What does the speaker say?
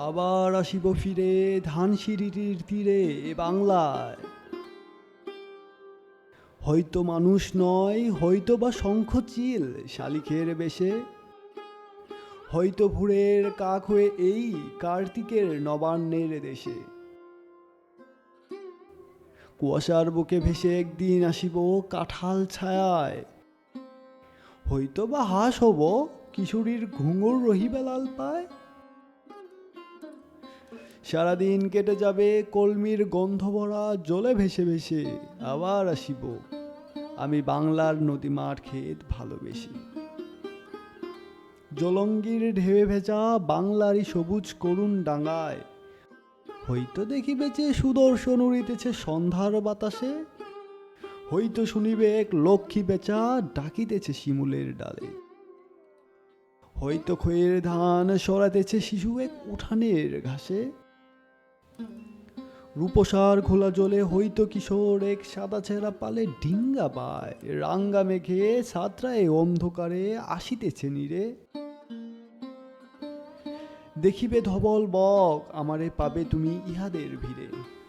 আবার আসিব ফিরে ধানসিঁড়ির তীরে বাংলায়। হয়তো মানুষ নয়, হয়তো বা শঙ্খচিল শালিখের বেশে। হয়তো ভুরের কাক হয়ে এই কার্তিকের নবান্নের দেশে। কুয়াশার বুকে ভেসে একদিন আসিব কাঁঠাল ছায়ায়। হয়তো বা হাঁস হব, কিশোরীর ঘুঙুর রহিবে লাল পায়। সারাদিন কেটে যাবে কলমির গন্ধ ভরা জলে ভেসে ভেসে, আবার আসিব। আমি বাংলার নদী মাঠ ক্ষেত ভালোবেসে। জলঙ্গির ঢেবে ভেজা বাংলারই সবুজ করুণ ডাঙায়, হয়তো দেখিবে যে সুদর্শন উড়িতেছে সন্ধ্যার বাতাসে, হয়তো শুনিবে এক লক্ষ্মী বেচা ডাকিতেছে শিমুলের ডালে। হয়তো খয়ের ধান সরাতেছে শিশু এক উঠানের ঘাসে রূপসার ঘোলা জলে হইতো কিশোর এক সাদা ছেঁড়া পালে ডিঙ্গা পায় রাঙ্গা মেঘে সাঁতরায় অন্ধকারে আসিতেছে নিরে। দেখিবে ধবল বক, আমারে পাবে তুমি ইহাদের ভিড়ে।